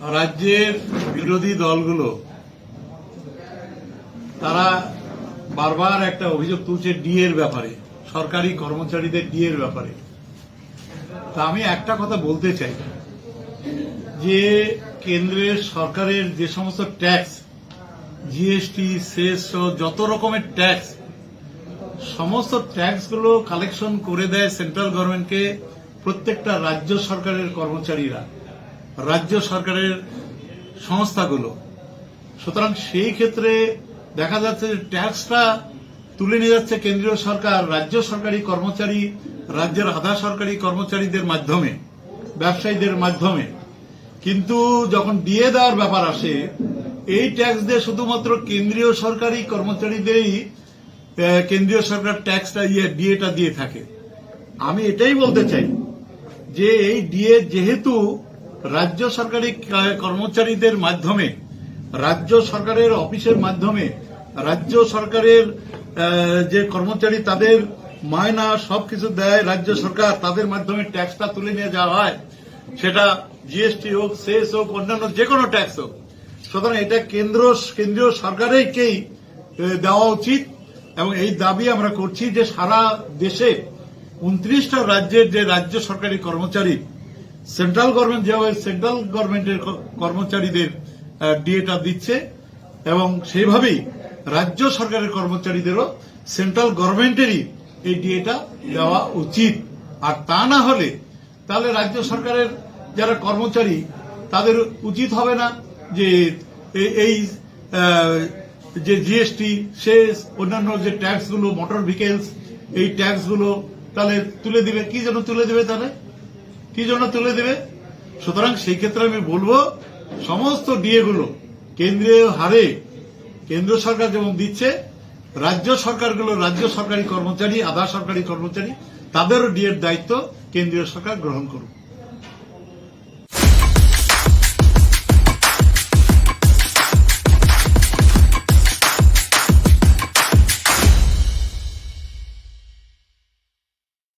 রাজ্যের বিরোধী দলগুলো, তারা বারবার একটা অভিযোগ তুলছে ডিএর ব্যাপারে, সরকারি কর্মচারীদের ডিএর ব্যাপারে। তা আমি একটা কথা বলতে চাই, যে কেন্দ্রের সরকারের যে সমস্ত ট্যাক্স, জিএসটি সেস যত রকমের ট্যাক্স, সমস্ত ট্যাক্সগুলো কালেকশন করে দেয় সেন্ট্রাল গভর্নমেন্টকে প্রত্যেকটা রাজ্য সরকারের কর্মচারীরা। রাজ্য সরকারের সংস্থাগুলো। সুতরাং সেই ক্ষেত্রে দেখা যাচ্ছে যে ট্যাক্সটা তুলে নিয়ে যাচ্ছে কেন্দ্রীয় সরকার, রাজ্য সরকারি কর্মচারী, রাজ্যের আধা সরকারি কর্মচারীদের মাধ্যমে, ব্যবসায়ীদের মাধ্যমে। কিন্তু যখন দিয়ে দেওয়ার ব্যাপার আসে, এই ট্যাক্স দিয়ে শুধুমাত্র কেন্দ্রীয় সরকারি কর্মচারীদেরই কেন্দ্রীয় সরকার ট্যাক্সটা ইয়ে ডিএটা দিয়ে থাকে। আমি এটাই বলতে চাই যে এই ডিএ যেহেতু রাজ্য সরকারি কর্মচারীদের মাধ্যমে, রাজ্য সরকারের অফিসের মাধ্যমে, রাজ্য সরকারের যে কর্মচারী তাদের মায়না সবকিছু দেয়, রাজ্য সরকার তাদের মাধ্যমে ট্যাক্সটা তুলে নিয়ে যাওয়া হয়, সেটা জিএসটি হোক সেস হোক, অন্যান্য যে কোনো ট্যাক্স হোক। সুতরাং এটা কেন্দ্র, কেন্দ্রীয় সরকারেরকেই দেওয়া উচিত এবং এই দাবি আমরা করছি যে সারা দেশে উনত্রিশটা রাজ্যের যে রাজ্য সরকারি কর্মচারী সেন্ট্রাল গভর্নমেন্ট যেভাবে সেন্ট্রাল গভর্নমেন্টের কর্মচারীদের ডিএটা দিচ্ছে এবং সেইভাবেই রাজ্য সরকারের কর্মচারীদেরও সেন্ট্রাল গভর্নমেন্টেরই এই ডিএটা দেওয়া উচিত। আর তা না হলে তাহলে রাজ্য সরকারের যারা কর্মচারী, তাদের উচিত হবে না যে এই যে জিএসটি সে অন্যান্য যে ট্যাক্সগুলো, মোটর ভেহিকেলস, এই ট্যাক্সগুলো তাহলে তুলে দিবে। কি যেন তুলে দিবে তাহলে? কি জন্য তুলে দেবে? সুতরাং সেই ক্ষেত্রে আমি বলব, সমস্ত ডিএ গুলো কেন্দ্রীয় হারে কেন্দ্র সরকার যেমন দিচ্ছে, রাজ্য সরকারগুলো রাজ্য সরকারি কর্মচারী, আধা সরকারি কর্মচারী, তাদেরও ডিএর দায়িত্ব কেন্দ্রীয় সরকার গ্রহণ করুক।